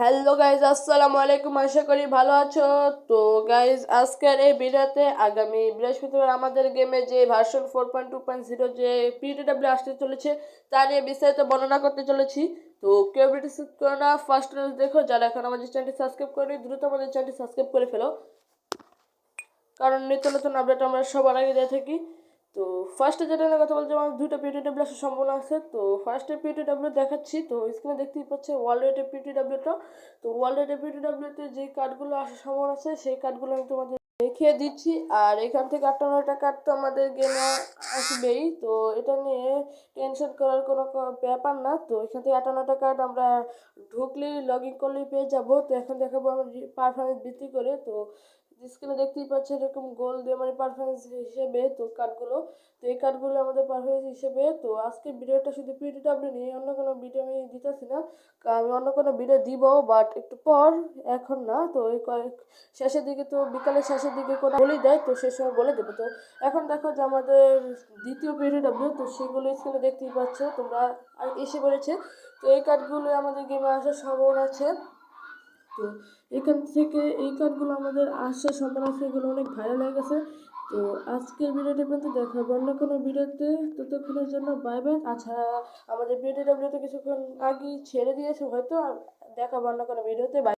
Hello guys আসসালামু আলাইকুম। আশা করি ভালো আছো? তো গাইজ আজকের এই ভিডিওতে আগামী বৃহস্পতিবার আমাদের গেমে যে version four point two point zero যে পিডিডাব্লিউ আসতে চলেছে, তা নিয়ে বিস্তারিত বর্ণনা করতে চলেছি। তো, কেউ ভিডিও করো না। ফার্স্ট দেখো, যারা এখন আমাদের চ্যানেলটি সাবস্ক্রাইব করেনি, দ্রুত আমাদের চ্যানেলটি সাবস্ক্রাইব করে ফেলো। কারণ নিত্য নতুন আপডেট আমরা সবার আগে দিয়ে থাকি। তো ফার্স্টে যেটা নিয়ে কথা বলতে আমার দুটো পিটিডাব্লিউ আসার সম্ভাবনা আছে। তো ফার্স্টে পিটিডাব্লিউ দেখাচ্ছি, তো স্ক্রিনে দেখতেই পাচ্ছে ওয়ার্ল্ড রেটের পিটিডাব্লিউটা তো ওয়ার্ল্ড রেটের পিটিডাব্লিউতে যে কার্ডগুলো আসার সম্ভাবনা আছে, সেই কার্ডগুলো আমি তোমাদের দেখিয়ে দিচ্ছি। আর এখান থেকে আটটা নয়টা কার্ড তো আমাদের গেমে আসবেই। তো এটা নিয়ে টেনশন করার কোনো ব্যাপার না। তো এখান থেকে আটটা নয়টা কার্ড আমরা ঢুকলেই লগ ইন করলেই পেয়ে যাব। তো এখন দেখাবো আমরা পারফরমেন্স ভিত্তি করে। তো স্ক্রিনে দেখতেই পাচ্ছেন এরকম গোল দিয়ে মানে পারফরমেন্স হিসেবে তো কার্ডগুলো তো এই কার্ডগুলো আমাদের পারফরমেন্স হিসেবে। তো আজকে ভিডিওটা শুধু পিডিডাব্লিউ নিয়ে অন্য কোনো ভিডিও আমি দিতেছি না। আমি অন্য কোনো ভিডিও দিব বাট একটু পর, এখন না। তো এই কয়েক শেষের দিকে তো বিকালের শেষের দিকে কোনো বলেই দেয়, তো সে সময় বলে দেবো। তো এখন দেখো যে আমাদের দ্বিতীয় পিডিডাব্লিউ তো সেগুলো স্ক্রিনে দেখতেই পাচ্ছ তোমরা। এসে পড়েছে তো এই কার্ডগুলো আমাদের গেমে আসার সম্ভাবনা আছে। তো এখান থেকে এই কার্ডগুলো আমাদের আসার সম্ভাবনা আছে এগুলো অনেক ভাইরাল হয়ে গেছে। তো আজকের ভিডিওটি পর্যন্ত দেখা হবে অন্য কোনো ভিডিওতে। ততক্ষণের জন্য বাই বাই আচ্ছা আমাদের ভিডিওটা ভিডিওতে কিছুক্ষণ আগেই ছেড়ে দিয়েছে, হয়তো দেখাবো অন্য কোনো ভিডিওতে। বাই